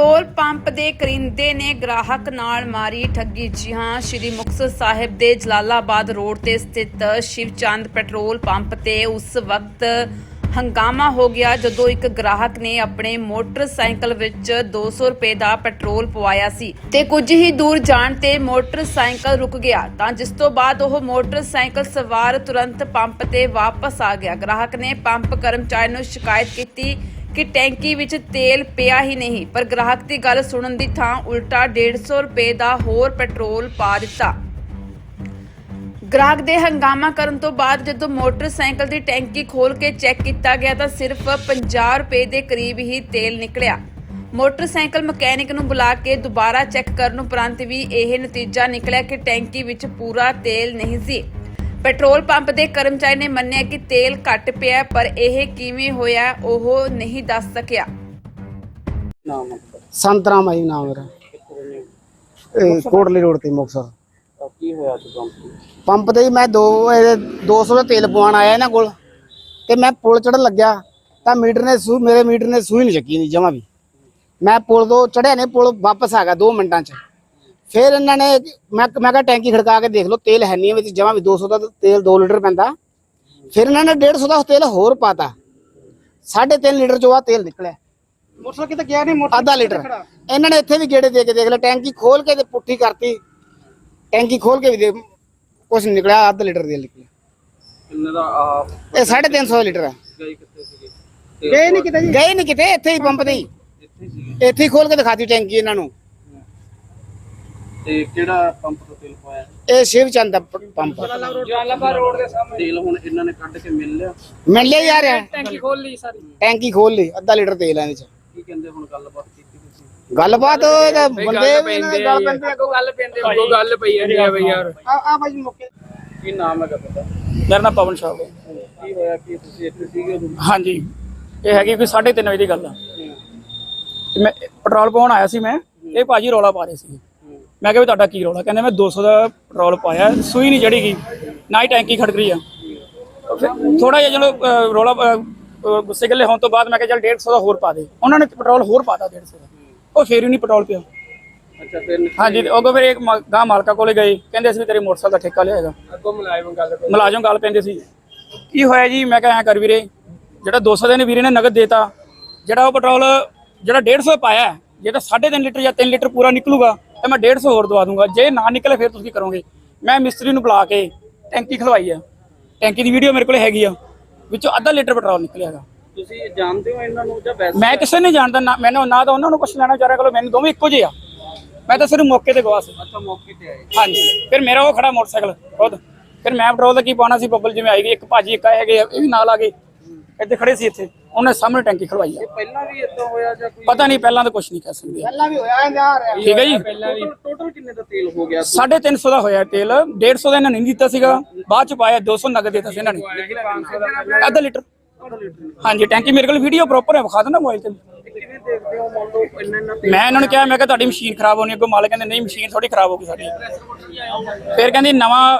Petrol pump ਦੇ ਕਰਿੰਦੇ ਨੇ ਗ੍ਰਾਹਕ ਨਾਲ ਮਾਰੀ ਠੱਗੀ। ਜੀ ਹਾਂ, ਸ਼੍ਰੀ ਮੁਕਤਸਰ ਸਾਹਿਬ ਦੇ ਜਲਾਲਾਬਾਦ ਰੋਡ ਤੇ ਸਥਿਤ ਸ਼ਿਵਚੰਦ ਪੈਟਰੋਲ ਪੰਪ ਤੇ ਉਸ ਵਕਤ ਹੰਗਾਮਾ ਹੋ ਗਿਆ, ਜਦੋਂ ਇੱਕ ਗ੍ਰਾਹਕ ਨੇ ਆਪਣੇ ਮੋਟਰਸਾਈਕਲ ਵਿੱਚ 200 ਰੁਪਏ ਦਾ ਪੈਟਰੋਲ ਪਵਾਇਆ ਸੀ ਤੇ ਕੁਝ ਹੀ ਦੂਰ ਜਾਣ ਤੇ ਮੋਟਰਸਾਈਕਲ ਰੁਕ ਗਿਆ, ਤਾਂ ਜਿਸ ਤੋਂ ਬਾਅਦ ਉਹ ਮੋਟਰਸਾਈਕਲ ਸਵਾਰ ਤੁਰੰਤ ਪੰਪ ਤੇ ਵਾਪਸ ਆ ਗਿਆ। ਗ੍ਰਾਹਕ ਨੇ ਪੰਪ ਕਰਮਚਾਰੀ ਨੂੰ ਸ਼ਿਕਾਇਤ ਕੀਤੀ ਕਿ ਟੈਂਕੀ ਵਿੱਚ ਤੇਲ ਪਿਆ ਹੀ ਨਹੀਂ, ਪਰ ਗ੍ਰਾਹਕ ਦੀ ਗੱਲ ਸੁਣਨ ਦੀ ਥਾਂ ਉਲਟਾ 150 ਰੁਪਏ ਦਾ ਹੋਰ ਪੈਟਰੋਲ ਪਾ ਦਿੱਤਾ। ਗ੍ਰਾਹਕ ਦੇ ਹੰਗਾਮਾ ਕਰਨ ਤੋਂ ਬਾਅਦ ਜਦੋਂ ਮੋਟਰਸਾਈਕਲ ਦੀ ਟੈਂਕੀ ਖੋਲ ਕੇ ਚੈੱਕ ਕੀਤਾ ਗਿਆ ਤਾਂ ਸਿਰਫ 50 ਰੁਪਏ ਦੇ ਕਰੀਬ ਹੀ ਤੇਲ ਨਿਕਲਿਆ। ਮੋਟਰਸਾਈਕਲ ਮਕੈਨਿਕ ਨੂੰ ਬੁਲਾ ਕੇ ਦੁਬਾਰਾ ਚੈੱਕ ਕਰਨ ਉਪਰੰਤ ਵੀ ਇਹ ਨਤੀਜਾ ਨਿਕਲਿਆ ਕਿ ਟੈਂਕੀ ਵਿੱਚ ਪੂਰਾ ਤੇਲ ਨਹੀਂ ਸੀ। ਪੈਟਰੋਲ ਪੰਪ ਦੇ ਕਰਮਚਾਰੀ ਨੇ ਮੰਨਿਆ ਕਿ ਤੇਲ ਘੱਟ ਪਿਆ ਪਰ ਇਹ ਕਿਵੇਂ ਹੋਇਆ ਉਹ ਨਹੀਂ ਦੱਸ ਸਕਿਆ। ਨਾਮ ਸੰਤਰਾਮ ਆਈ ਨਾਮ ਮੇਰਾ। ਇਹ ਕੋਟਲੀ ਰੋਡ ਤੇ ਮੁਕਤਸਰ। ਤਾਂ ਕੀ ਹੋਇਆ ਪੰਪ ਤੇ? ਮੈਂ ਦੋ ਇਹਦੇ 200 ਦਾ ਤੇਲ ਪਵਾਉਣ ਆਇਆ ਇਹਨਾਂ ਕੋਲ ਤੇ ਮੈਂ ਪੁਲ ਚੜਨ ਲੱਗਿਆ ਤਾਂ ਮੀਟਰ ਨੇ ਸੂ ਮੇਰੇ ਮੀਟਰ ਨੇ ਸੂਈ ਨਹੀਂ ਚੱਕੀ ਨਹੀਂ ਜਮਾ ਵੀ। ਮੈਂ ਪੁਲ ਤੋਂ ਚੜਿਆ ਨੇ ਪੁਲ ਵਾਪਸ ਆ ਗਿਆ 2 ਮਿੰਟਾਂ ਚ। ਫਿਰ ਇਹਨਾਂ ਨੇ ਮੈਂ ਮੈਂ ਕਿਹਾ ਟੈਂਕੀ ਖੜਕਾ ਕੇ ਦੇਖ ਲਓ ਤੇਲ ਹੈ ਨਹੀਂ ਵਿੱਚ ਜਮਾ ਵੀ 200 ਦਾ ਤੇਲ 2 ਲੀਟਰ ਪੈਂਦਾ। ਫਿਰ ਇਹਨਾਂ ਨੇ 150 ਦਾ ਤੇਲ ਹੋਰ ਪਾਤਾ। 3.5 ਲੀਟਰ ਚੋਂ ਆ ਤੇਲ ਨਿਕਲਿਆ। ਮੋਟਰਸਾਈਕਲ ਕਿਤੇ ਗਿਆ ਨਹੀਂ ਮੋਟਰ ਅੱਧਾ ਲੀਟਰ। ਇਹਨਾਂ ਨੇ ਇੱਥੇ ਵੀ ਗੇੜੇ ਦੇ ਕੇ ਦੇਖ ਲਿਆ ਟੈਂਕੀ ਖੋਲ ਕੇ ਤੇ ਪੁੱਠੀ ਕਰਤੀ। ਟੈਂਕੀ ਖੋਲ ਕੇ ਵੀ ਦੇ ਕੁਛ ਨੀ ਨਿਕਲਿਆ ਅੱਧਾ ਲੀਟਰ ਦੇ ਨਿਕਲਿਆ। ਕਿੰਨੇ ਦਾ ਇਹ 350 ਲੀਟਰ ਹੈ ਗਏ ਕਿੱਥੇ ਸੀਗੇ? ਗਏ ਨਹੀਂ ਕਿਤੇ ਜੀ? ਗਏ ਨਹੀਂ ਕਿਤੇ ਇੱਥੇ ਹੀ ਪੰਪ ਤੇ ਹੀ। ਇੱਥੇ ਹੀ ਖੋਲ ਕੇ ਦਿਖਾਤੀ ਟੈਂਕੀ ਇਹਨਾਂ ਨੂੰ। ਤੇ ਕਿਹੜਾ ਪੰਪ ਤੋਂ ਤੇਲ ਪਾਇਆ? ਇਹ ਸ਼ਿਵ ਚੰਦ ਦਾ ਪ- ਪੰਪ। ਜਲਾਲਾਬਾਦ ਰੋਡ ਦੇ ਸਾਹਮਣੇ। ਤੇਲ ਹੁਣ ਇਹਨਾਂ ਨੇ ਕੱਢ ਕੇ ਮਿਲ ਲਿਆ? ਮਿਲ ਲਿਆ ਯਾਰ। ਇਹ। ਟੈਂਕੀ ਖੋਲ ਲਈ ਸਾਰੀ। ਟੈਂਕੀ ਖੋਲ ਲਈ ਅੱਧਾ ਲੀਟਰ ਤੇਲ ਹੈ ਇਹਦੇ ਚ। ਕੀ ਕਹਿੰਦੇ ਹੁਣ ਗੱਲਬਾਤ ਕੀਤੀ ਤੁਸੀਂ? ਗੱਲਬਾਤ ਉਹ ਤਾਂ ਬੰਦੇ ਵੀ ਇਹਨਾਂ ਦੇ ਗੱਲ ਪੈਂਦੇ ਅੱਗੋਂ ਗੱਲ ਪੈਂਦੇ ਭਾਈ ਗੱਲ ਪਈ ਜਾਂਦੀ ਆ ਬਈ ਯਾਰ। ਆ ਆ ਭਾਈ ਮੌਕੇ ਕੀ ਨਾਮ ਹੈਗਾ ਤੁਹਾਡਾ? ਮੇਰਾ ਨਾਮ ਪਵਨ ਸ਼ਾਹ। ਹੈ ਕੀ ਹੋਇਆ? ਕੀ ਤੁਸੀਂ ਇੱਥੇ ਸੀਗੇ ਉਦੋਂ? ਹਾਂਜੀ। ਇਹ ਹੈਗੀ ਕੋਈ 3:30 ਵਜੇ ਦੀ ਗੱਲ ਆ। ਤੇ ਮੈਂ ਪੈਟਰੋਲ ਪਾਉਣ ਆਇਆ ਸੀ ਮੈਂ ਇਹ ਭਾਜੀ ਰੌਲਾ ਪਾ ਰਹੇ ਸੀ। ਮੈਂ ਕਿਹਾ ਵੀ ਤੁਹਾਡਾ ਕੀ ਰੌਲਾ? ਕਹਿੰਦੇ ਮੈਂ 200 ਦਾ ਪੈਟਰੋਲ ਪਾਇਆ ਸੂਈ ਨਹੀਂ ਜੜੀ ਗਈ। ਨਾ ਹੀ ਟੈਂਕੀ ਖੜਕ ਰਹੀ ਆ। ਥੋੜਾ ਜਿਹਾ ਅਹ, ਰੌਲਾ ਗੁੱਸੇ ਗੱਲੇ ਹੋਣ ਤੋਂ ਬਾਅਦ ਮੈਂ ਕਿਹਾ ਚੱਲ 150 ਦਾ ਹੋਰ ਪਾ ਦੇ। ਉਹਨਾਂ ਨੇ ਪੈਟਰੋਲ ਹੋਰ ਪਾਤਾ 150 ਦਾ। ਉਹ ਫੇਰ ਹੀ ਨਹੀਂ ਪੈਟਰੋਲ ਪਿਆ। ਅੱਛਾ ਫਿਰ ਹਾਂਜੀ ਉਹ ਫਿਰ ਇੱਕ ਗਾਂ ਮਾਲਕਾ ਕੋਲੇ ਗਏ। ਕਹਿੰਦੇ ਅਸੀਂ ਤੇਰੇ ਮੋਟਰਸਾਈਕਲ ਦਾ ਠੇਕਾ ਲਿਆਏਗਾ। ਅੱਗੋਂ ਮੁਲਾਜ਼ਮ ਗੱਲ ਮੁਲਾਜ਼ਮ ਗੱਲ ਪੈਂਦੇ ਸੀ। ਕੀ ਹੋਇਆ ਜੀ? ਮੈਂ ਕਿਹਾ ਐ ਕਰ ਵੀਰੇ ਜਿਹੜਾ 200 ਦੇ ਨੇ ਵੀਰੇ ਨੇ ਨਗਦ ਦੇਤਾ ਜਿਹੜਾ ਉਹ ਪੈਟਰੋਲ ਜਿਹੜਾ 150 ਪਾਇਆ ਹੈ, ਜੇ ਤਾਂ 3.5 ਲੀਟਰ ਜਾਂ 3 ਲੀਟਰ ਪੂਰਾ ਨਿਕਲੂਗਾ ਤਾਂ ਮੈਂ 150 ਹੋਰ ਦਵਾ ਦੂੰਗਾ। ਜੇ ਨਾ ਨਿਕਲੇ ਫਿਰ ਤੁਸੀਂ ਕਰੋਗੇ? ਮੈਂ ਮਿਸਤਰੀ ਨੂੰ ਬੁਲਾ ਕੇ ਟੈਂਕੀ ਖਲਵਾਈ ਆ। ਟੈਂਕੀ ਦੀ ਵੀਡੀਓ ਮੇਰੇ ਕੋਲ ਹੈਗੀ ਆ। ਵਿੱਚੋਂ ਅੱਧਾ ਲੀਟਰ ਪੈਟਰੋਲ ਨਿਕਲਿਆਗਾ ਤੁਸੀਂ ਜਾਣਦੇ ਹੋ ਇਹਨਾਂ ਨੂੰ ਜਾਂ ਵੈਸੇ? ਮੈਂ ਕਿਸੇ ਨੇ ਜਾਣਦਾ ਨਾ ਮੈਨੂੰ ਨਾ ਤਾਂ ਉਹਨਾਂ ਨੂੰ ਕੁਝ ਲੈਣਾ ਚਾਹ ਰਿਹਾ ਕੋਲ ਮੈਨੂੰ ਦੋਵੇਂ ਇੱਕੋ ਜਿਹੇ ਆ। ਮੈਂ ਤਾਂ ਸਿਰਫ ਮੌਕੇ ਤੇ ਗਵਾ ਸੀ। ਅੱਛਾ ਮੌਕੇ ਤੇ ਆਏ। ਹਾਂਜੀ। ਫਿਰ ਮੇਰਾ ਉਹ ਖੜਾ ਮੋਟਰਸਾਈਕਲ ਖੁਦ। ਫਿਰ ਮੈਂ ਪੈਟਰੋਲ ਦਾ ਕੀ ਪਾਉਣਾ ਸੀ ਬੱਬਲ ਜਿਵੇਂ ਆਈ ਗਈ ਇੱਕ ਭਾਜੀ ਇੱਕ ਆਏ ਹੈਗੇ ਆ, ਇਹ ਵੀ ਨਾਲ ਆ ਗਏ। ਇੱਥੇ ਖੜੇ ਸੀ ਇੱਥੇ। ਉਹਨੇ ਸਾਹਮਣੇ ਟੈਂਕੀ ਖੜਵਾਈ ਆ। ਇਹ ਪਹਿਲਾਂ ਵੀ ਇਦਾਂ ਹੋਇਆ ਜਾਂ ਕੋਈ ਪਤਾ ਨਹੀਂ ਪਹਿਲਾਂ ਤਾਂ ਕੁਝ ਨਹੀਂ ਕਹਿ ਸਕਦੇ। ਪਹਿਲਾਂ ਵੀ ਹੋਇਆ ਇਹਦਾ ਆ ਰਿਹਾ। ਠੀਕ ਹੈ ਜੀ। ਟੋਟਲ ਟੋਟਲ ਕਿੰਨੇ ਦਾ ਤੇਲ ਹੋ ਗਿਆ 350 ਦਾ ਹੋਇਆ ਤੇਲ। 150 ਦਾ ਇਹਨਾਂ ਨੇ ਨਹੀਂ ਦਿੱਤਾ ਸੀਗਾ। ਬਾਅਦ ਚ ਪਾਇਆ 200 ਨਗਦ ਦਿੱਤਾ ਸੀ ਇਹਨਾਂ ਨੇ। ਅੱਧਾ ਲੀਟਰ। ਹਾਂਜੀ ਟੈਂਕੀ ਮੇਰੇ ਕੋਲ ਵੀਡੀਓ ਪ੍ਰੋਪਰ ਹੈ ਵਿਖਾ ਦਿੰਦਾ ਮੋਬਾਈਲ ਤੇ। ਇਹ ਕਿਵੇਂ ਦੇਖਦੇ ਹੋ ਮੰਨ ਲਓ ਇੰਨਾ ਇੰਨਾ ਤੇਲ ਮੈਂ ਇਹਨਾਂ ਨੂੰ ਕਿਹਾ ਮੈਂ ਕਿਹਾ ਤੁਹਾਡੀ ਮਸ਼ੀਨ ਖਰਾਬ ਹੋਣੀ ਅੱਗੋਂ ਮਾਲਕ ਕਹਿੰਦੇ ਨਹੀਂ ਮਸ਼ੀਨ ਥੋੜੀ ਖਰਾਬ ਹੋਗੀ ਸਾਡੀ। ਫਿਰ ਕਹਿੰਦੀ ਨਵਾਂ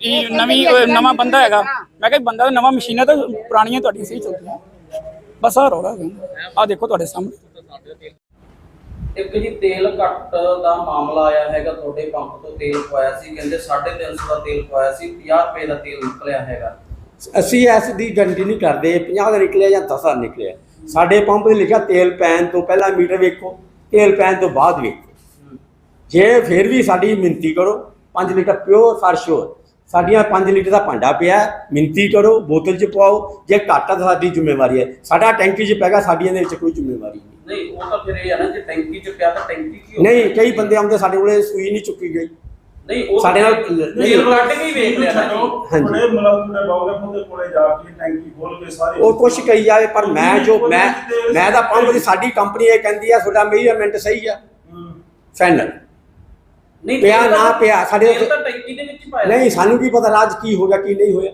ਇਹ ਨਵੀਂ ਨਵਾਂ ਬੰਦਾ ਹੈਗਾ। ਮੈਂ ਕਿਹਾ ਬੰਦਾ ਤਾਂ ਨਵਾਂ ਮਸ਼ੀਨਾਂ ਤਾਂ ਪੁਰਾਣੀਆਂ ਤੁਹਾਡੀਆਂ ਸਹੀ ਚੱਲਦੀਆਂ। ਬਸ ਆ ਰੋੜਾ ਆ ਦੇਖੋ ਤੁਹਾਡੇ ਸਾਹਮਣੇ। ਇੱਕ ਜੀ ਤੇਲ ਘੱਟ ਦਾ ਮਾਮਲਾ ਆਇਆ ਹੈਗਾ ਤੁਹਾਡੇ ਪੰਪ ਤੋਂ ਤੇਲ ਪਵਾਇਆ ਸੀ ਕਹਿੰਦੇ 350 ਦਾ ਤੇਲ ਪਵਾਇਆ ਸੀ 50 ਰੁਪਏ ਦਾ ਤੇਲ ਨਿਕਲਿਆ ਹੈਗਾ। ਅਸੀਂ ਐਸ ਦੀ ਗਰੰਟੀ ਨਹੀਂ ਕਰਦੇ 50 ਦਾ ਨਿਕਲਿਆ ਜਾਂ 10 ਦਾ ਨਿਕਲਿਆ। ਸਾਡੇ ਪੰਪ ਤੇ ਲਿਖਿਆ ਤੇਲ ਪੈਣ ਤੋਂ ਪਹਿਲਾਂ ਮੀਟਰ ਵੇਖੋ ਤੇਲ ਪੈਣ ਤੋਂ ਬਾਅਦ ਵੇਖੋ। ਜੇ ਫਿਰ ਵੀ ਸਾਡੀ ਮਿੰਤੀ ਕਰੋ 5 ਲੀਟਰ ਪਿਓਰ ਫਾਰ ਸ਼ੋਰ ਸਾਡੀਆਂ 5 ਲੀਟਰ ਦਾ ਭਾਂਡਾ ਪਿਆ ਮਿੰਤੀ ਕਰੋ ਬੋਤਲ 'ਚ ਪਾਓ ਜੇ ਘੱਟ ਆ ਤਾਂ ਸਾਡੀ ਜ਼ਿੰਮੇਵਾਰੀ ਹੈ। ਸਾਡਾ ਟੈਂਕੀ 'ਚ ਪੈਗਾ ਸਾਡੀਆਂ ਦੇ ਵਿੱਚ ਕੋਈ ਜ਼ਿੰਮੇਵਾਰੀ ਨਹੀਂ। ਨਹੀਂ ਉਹ ਤਾਂ ਫਿਰ ਇਹ ਹੈ ਨਾ ਜੇ ਟੈਂਕੀ ਚ ਪਿਆ ਤਾਂ ਟੈਂਕੀ ਕੀ ਹੋ ਨਹੀਂ ਕਈ ਬੰਦੇ ਆਉਂਦੇ ਸਾਡੇ ਕੋਲੇ ਸੂਈ ਨਹੀਂ ਚੁੱਕੀ ਗਈ। ਨਹੀਂ ਉਹ ਸਾਡੇ ਨਾਲ ਤੇਲ ਕੱਢ ਕੇ ਹੀ ਵੇਖ ਲਿਆ ਨਾ ਜੀ। ਹਾਂਜੀ। ਬੜੇ ਮਲਾਜ਼ਮ ਨੇ ਬਾਉਗੇ ਉਹਦੇ ਕੋਲੇ ਜਾ ਕੇ ਟੈਂਕੀ ਖੋਲ ਕੇ ਸਾਰੇ ਉਹ ਕੁਛ ਕਹੀ ਜਾਵੇ ਪਰ ਮੈਂ ਜੋ ਮੈਂ ਮੈਂ ਤਾਂ ਪੰਪ ਦੀ ਸਾਡੀ ਕੰਪਨੀ ਇਹ ਕਹਿੰਦੀ ਆ ਤੁਹਾਡਾ ਮੇਜਰਮੈਂਟ ਸਹੀ ਆ। ਹੂੰ। ਫਾਈਨਲ ਨਹੀਂ ਪਿਆ ਨਾ ਪਿਆ, ਸਾਡੇ ਤਾਂ ਟੈਂਕੀ ਦੇ ਪਾਇਆ ਨਹੀਂ ਸਾਨੂੰ ਕੀ ਪਤਾ ਰਾਜ ਕੀ ਹੋ ਗਿਆ ਕੀ ਨਹੀਂ ਹੋਇਆ।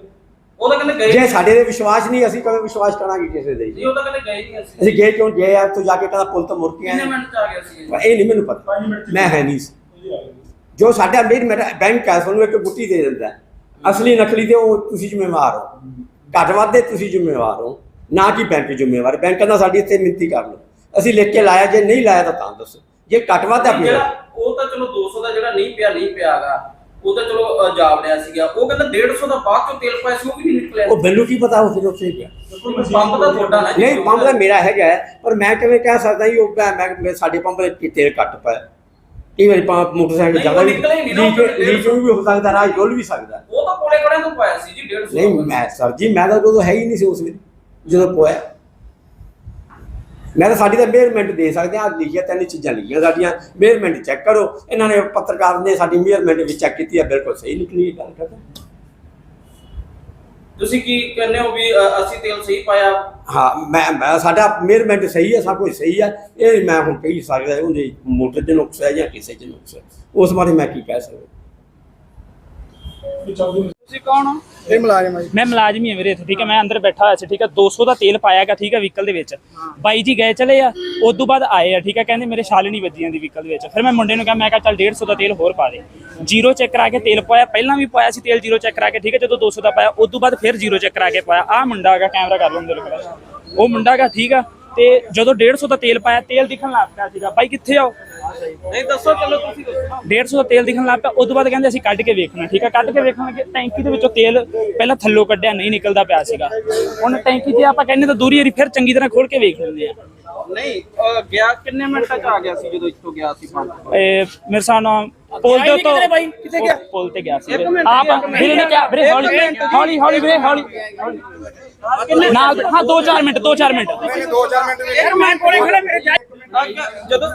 ਉਹ ਤਾਂ ਕਹਿੰਦੇ ਗਏ ਜੇ ਸਾਡੇ ਤੇ ਵਿਸ਼ਵਾਸ ਨਹੀਂ ਅਸੀਂ ਕਦੇ ਵਿਸ਼ਵਾਸ ਕਰਾਂਗੇ ਕਿਸੇ ਦੇ ਨਹੀਂ ਉਹ ਤਾਂ ਕਹਿੰਦੇ ਗਏ ਨਹੀਂ ਅਸੀਂ। ਅਸੀਂ ਗਏ ਕਿਉਂ? ਗਏ ਆ ਤੋਂ ਜਾ ਕੇ ਕਹਿੰਦਾ ਪੁੱਲ ਤੋਂ ਮੁੜ ਕੇ ਕਿੰਨੇ ਆਏ। ਮਿੰਟ ਚ ਆ ਗਿਆ ਸੀ ਇਹ? ਇਹ ਨਹੀਂ ਮੈਨੂੰ ਪਤਾ। ਮਿੰਟ ਮੈਂ ਹੈ ਨਹੀਂ ਸੀ। ਜੋ ਸਾਡਾ ਮੇਰ ਮੇਰਾ ਬੈਂਕ ਹੈ ਸਾਨੂੰ ਇੱਕ ਗੁੱਟੀ ਦੇ ਦਿੰਦਾ ਹੈ। ਅਸਲੀ ਨਕਲੀ ਤੇ ਉਹ ਤੁਸੀਂ ਜ਼ਿੰਮੇਵਾਰ ਹੋ। ਘੱਟ ਵੱਧ ਦੇ ਤੁਸੀਂ ਜ਼ਿੰਮੇਵਾਰ ਹੋ। ਨਾ ਕਿ ਬੈਂਕ ਜ਼ਿੰਮੇਵਾਰ। ਬੈਂਕ ਨਾਲ ਸਾਡੀ ਇੱਥੇ ਮਿੰਤੀ ਕਰ ਲਓ। ਅਸੀਂ ਲਿਖ ਕੇ ਲਾਇਆ ਜੇ ਨਹੀਂ ਲਾਇਆ ਤਾਂ ਤਾਂ ਦੱਸੋ। ਜੇ ਘੱਟ ਵੱਧ ਆ ਫਿਰ। ਜਿਹੜਾ ਉਹ ਤਾਂ ਚਲੋ 200 ਦਾ ਜਿਹੜਾ ਨਹੀਂ ਪਿਆ ਨਹੀਂ ਪਿਆਗਾ ਉਹ ਤਾਂ ਚਲੋ ਜਾਬ ਰਿਹਾ ਸੀਗਾ। ਉਹ ਕਹਿੰਦਾ 150 ਦਾ ਬਾਅਦ ਚੋਂ ਤੇਲ ਪਾਇਆ ਸੀ ਉਹ ਵੀ ਨਹੀਂ ਨਿਕਲਿਆ। ਉਹ ਮੈਨੂੰ ਕੀ ਪਤਾ ਉਹ ਫਿਰ ਉੱਥੇ ਗਿਆ। ਪੰਪ ਦਾ ਤੁਹਾਡਾ ਨਾ ਜੀ। ਨਹੀਂ ਪੰਪ ਦਾ ਮੇਰਾ ਹੈਗਾ ਹੈ, ਪਰ ਮੈਂ ਕਿਵੇਂ ਕਹਿ ਸਕਦਾ ਜੀ ਉਹ ਮੈਂ ਮੈਂ- ਮੈਂ ਸਾਡੇ ਪੰਪ ਦੇ ਤੇਲ ਘੱਟ ਪਾਇਆ। ਕਈ ਵਾਰੀ ਪੰਪ ਮੋਟਰਸਾਈਕਲ ਨਹੀਂ, ਜ਼ਿਆਦਾ ਉਹ ਵੀ ਨਿਕਲਿਆ ਹੀ ਨਹੀਂ ਨਾ, ਲੀਕ ਉਹ ਲੀਕ ਵੀ ਹੋ ਸਕਦਾ ਰਾਹ ਡੁੱਲ ਵੀ ਸਕਦਾ। ਉਹ ਤਾਂ ਕੋਲੇ ਖੜੇ ਤੋਂ ਪਾਇਆ ਸੀ ਜੀ 150 ਨਹੀਂ ਮੈਂ ਸਰ ਜੀ ਮੈਂ ਤਾਂ ਉਦੋਂ ਹੈ ਹੀ ਨਹੀਂ ਸੀ ਉਸ ਵੇਲੇ ਜਦੋਂ ਪੋਇਆ। ਮੈਂ ਤਾਂ ਸਾਡੀ ਤਾਂ ਮੇਅਰਮੈਂਟ ਦੇ ਸਕਦੇ ਆ ਲਿਖਿਆ ਤਿੰਨ ਚੀਜ਼ਾਂ ਲਿਖੀਆਂ ਸਾਡੀਆਂ ਮੇਅਰਮੈਂਟ ਚੈੱਕ ਕਰੋ। ਇਹਨਾਂ ਨੇ ਪੱਤਰਕਾਰ ਨੇ ਸਾਡੀ ਮੇਅਰਮੈਂਟ ਵਿੱਚ ਚੈੱਕ ਕੀਤੀ ਹੈ ਬਿਲਕੁਲ ਸਹੀ ਨਿਕਲੀ ਗੱਲ ਕਰਦਾ ਤੁਸੀਂ ਕੀ ਕਹਿੰਦੇ ਹੋ ਵੀ ਅ, ਅਸੀਂ ਤੇਲ ਸਹੀ ਪਾਇਆ? ਹਾਂ ਮੈਂ ਮੈਂ ਸਾਡਾ ਮੇਅਰਮੈਂਟ ਸਹੀ ਹੈ ਸਭ ਕੁਝ ਸਹੀ ਹੈ ਇਹ ਮੈਂ ਹੁਣ ਕਹੀ ਸਕਦਾ ਉਹਦੇ ਮੋਟਰ ਦੇ ਨੁਕਸ ਹੈ ਜਾਂ ਕਿਸੇ ਚ ਨੁਕਸ ਹੈ। ਉਸ ਬਾਰੇ ਮੈਂ ਕੀ ਕਹਿ ਸਕਦਾ? ਤੁਸੀਂ ਕੌਣ ਹੋ? ਇਹ ਮੁਲਾਜ਼ਮ ਆ ਜੀ। ਮੈਂ ਮੁਲਾਜ਼ਮ ਹੀ ਹਾਂ ਵੀਰੇ ਇੱਥੇ ਠੀਕ ਹੈ? ਮੈਂ ਅੰਦਰ ਬੈਠਾ ਹੋਇਆ ਸੀ ਠੀਕ ਹੈ? 200 ਦਾ ਤੇਲ ਪਾਇਆਗਾ ਠੀਕ ਹੈ ਵਹੀਕਲ ਦੇ ਵਿੱਚ। ਬਾਈ ਜੀ ਗਏ ਚਲੇ ਆ ਉਸ ਤੋਂ ਬਾਅਦ ਆਏ ਆ ਠੀਕ ਹੈ? ਕਹਿੰਦੇ ਮੇਰੇ ਛਾਲੇ ਨਹੀਂ ਵੱਜੀ ਜਾਂਦੀ ਵਹੀਕਲ ਦੇ ਵਿੱਚ। ਫਿਰ ਮੈਂ ਮੁੰਡੇ ਨੂੰ ਕਿਹਾ ਮੈਂ ਕਿਹਾ ਚੱਲ 150 ਦਾ ਤੇਲ ਹੋਰ ਪਾ ਦੇ। ਜ਼ੀਰੋ ਚੈੱਕ ਕਰਾ ਕੇ ਤੇਲ ਪਾਇਆ ਪਹਿਲਾਂ ਵੀ ਪਾਇਆ ਸੀ ਤੇਲ ਜ਼ੀਰੋ ਚੈੱਕ ਕਰਾ ਕੇ ਠੀਕ ਹੈ? ਜਦੋਂ 200 ਦਾ ਪਾਇਆ ਉਸ ਤੋਂ ਬਾਅਦ ਫਿਰ ਜ਼ੀਰੋ ਚੈੱਕ ਕਰਾ ਕੇ ਪਾਇਆ। ਆਹ ਮੁੰਡਾ ਹੈਗਾ ਕੈਮਰਾ ਕਰ ਲਓ ਮੇਰੇ ਕੋਲ। ਉਹ ਮੁੰਡਾ ਹੈਗਾ ਠੀਕ ਆ ਤੇ ਜਦੋਂ 150 ਦਾ ਤੇਲ ਪਾਇਆ ਤੇਲ ਦਿਖਣ ਲੱਗ ਪਿਆ ਸੀਗਾ। ਬਾਈ ਕਿੱਥੇ ਆਓ ਨਹੀਂ ਦੱਸੋ ਚਲੋ ਤੁਸੀਂ ਦੱਸੋ। 150 ਦਾ ਤੇਲ ਦਿਖਣ ਲੱਗ ਪਿਆ ਉਸ ਤੋਂ ਬਾਅਦ ਕਹਿੰਦੇ ਅਸੀਂ ਕੱਢ ਕੇ ਵੇਖਣਾ ਠੀਕ ਆ? ਕੱਢ ਕੇ ਵੇਖਾਂਗੇ ਟੈਂਕੀ ਦੇ ਵਿੱਚੋਂ ਤੇਲ ਪਹਿਲਾਂ ਥੱਲੋਂ ਕੱਢਿਆ ਨਹੀਂ ਨਿਕਲਦਾ ਪਿਆ ਸੀਗਾ। ਹੁਣ ਟੈਂਕੀ ਜੇ ਆਪਾਂ ਕਹਿੰਦੇ ਤਾਂ ਦੂਰੀ ਵਾਰੀ ਫਿਰ ਚੰਗੀ ਤਰ੍ਹਾਂ ਖੋਲ ਕੇ ਵੇਖ ਲੈਂਦੇ ਆ। ਨਹੀਂ ਗਿਆ ਕਿੰਨੇ ਮਿੰਟਾਂ ਚ ਆ ਗਿਆ ਸੀ ਜਦੋਂ ਇੱਥੋਂ ਗਿਆ ਸੀ ਇਹ ਮੇਰੇ ਹਿਸਾਬ ਨਾਲ ਪੁਲ ਦੇ ਉੱਤੋਂ ਕਿੱਥੇ ਗਿਆ? ਪੁਲ ਤੇ ਗਿਆ ਸੀ। ਇੱਕ ਮਿੰਟ, ਆਪ। ਵੀਰੇ ਨੇ ਕਿਹਾ ਵੀਰੇ ਹੌਲੀ। ਹੌਲੀ ਹੌਲੀ ਵੀਰੇ ਹੌਲੀ। ਨਾਲ ਹਾਂ 2-4 ਮਿੰਟ 2-4 ਮਿੰਟ। ਯਾਰ ਮੈਂ ਕੋਲੇ ਖੜਾ ਮੇਰੇ ਜਦੋਂ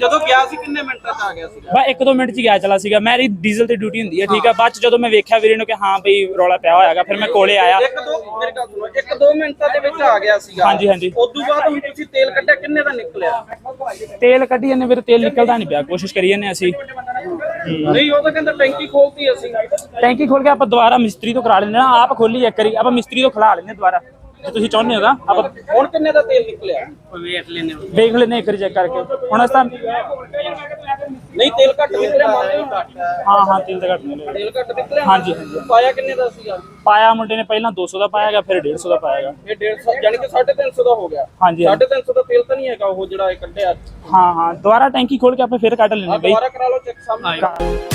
ਜਦੋਂ ਗਿਆ ਸੀ ਕਿੰਨੇ ਮਿੰਟਾਂ ਚ ਆ ਗਿਆ ਸੀ? ਬਾ ਇੱਕ ਦੋ ਮਿੰਟ ਚ ਹੀ ਗਿਆ ਚਲਾ ਸੀਗਾ। ਮੇਰੀ ਡੀਜ਼ਲ ਤੇ ਡਿਊਟੀ ਹੁੰਦੀ ਹੈ ਠੀਕ ਆ। ਬਾਅਦ ਚ ਜਦੋਂ ਮੈਂ ਵੇਖਿਆ ਵੀਰੇ ਨੂੰ ਕਿ ਹਾਂ ਬਈ ਰੌਲਾ ਪਿਆ ਹੋਇਆਗਾ ਫਿਰ ਮੈਂ ਕੋਲੇ ਆਇਆ। ਇੱਕ ਦੋ ਮੇਰੇ ਗੱਲ ਸੁਣੋ ਇੱਕ ਦੋ ਮਿੰਟਾਂ ਦੇ ਵਿੱਚ ਆ ਗਿਆ ਸੀਗਾ। ਹਾਂਜੀ, ਹਾਂਜੀ। ਉਸ ਤੋਂ ਬਾਅਦ ਹੁਣ ਤੁਸੀਂ ਤੇਲ ਕੱਢਿਆ ਕਿੰਨੇ ਦਾ ਨਿਕਲਿਆ? ਤੇਲ ਕੱਢੀ ਜਾਂਦੇ ਵੀਰੇ ਤੇਲ ਨਿਕਲਦਾ ਨਹੀਂ ਪਿਆ ਕੋਸ਼ਿਸ਼ ਕਰੀ ਜਾਂਦੇ ਅਸੀਂ। ਨਹੀਂ ਉਹ ਤਾਂ ਕਹਿੰਦਾ ਟੈਂਕੀ ਖੋਲਤੀ ਅਸੀਂ। ਟੈਂਕੀ ਖੋਲ ਕੇ ਆਪਾਂ ਦੁਬਾਰਾ ਮਿਸਤਰੀ ਤੋਂ ਕਰਾ ਲੈਂਦੇ ਹਾਂ ਆਪ ਖੋਲੀ ਇੱਕ ਵਾਰੀ ਆਪਾਂ ਮਿਸਤਰੀ ਤੋਂ ਖਲਾ ਲੈਂਦੇ ਦੁਬਾਰਾ। ਤੁਸੀਂ ਚਾਹੁੰਦੇ ਹੋ ਤਾਂ? ਆਪਾਂ ਹੁਣ ਕਿੰਨੇ ਦਾ ਤੇਲ ਨਿਕਲਿਆ? ਵੇਖ ਲੈਨੇ ਦੇਖ ਹਾਂ ਇੱਕ ਚੈੱਕ ਕਰਕੇ। ਹੁਣ ਅਸਾਂ ਨਹੀਂ ਤੇਲ ਘੱਟ ਨਿਕਲਿਆ ਮੰਨਦੇ ਹੋ ਹਾਂ ਹਾਂ ਤੇਲ ਤਾਂ ਘੱਟ ਮਿਲਿਆ ਤੇਲ ਘੱਟ ਨਿਕਲਿਆ? ਹਾਂਜੀ, ਹਾਂਜੀ। ਪਾਇਆ ਕਿੰਨੇ ਦਾ ਸੀਗਾ? ਪਾਇਆ ਮੁੰਡੇ ਨੇ ਪਹਿਲਾਂ 200 ਦਾ ਪਾਇਆਗਾ ਫਿਰ 150 ਦਾ ਪਾਇਆਗਾ ਇਹ 150 ਯਾਨੀ ਕਿ 350 ਦਾ ਹੋ ਗਿਆ। ਹਾਂਜੀ, ਹਾਂਜੀ। 350 ਦਾ ਤੇਲ ਤਾਂ ਨਹੀਂ ਹੈਗਾ ਉਹ ਜਿਹੜਾ ਇਹ ਕੱਢਿਆ। ਹਾਂ ਹਾਂ। ਦੁਬਾਰਾ ਟੈਂਕੀ ਖੋਲ ਕੇ ਆਪਾਂ ਫਿਰ ਕੱਢ ਹਾਂ ਬਈ ਦੁਬਾਰਾ ਕਰਾ ਲਓ ਚੈੱਕ ਸਾਹਮਣੇ।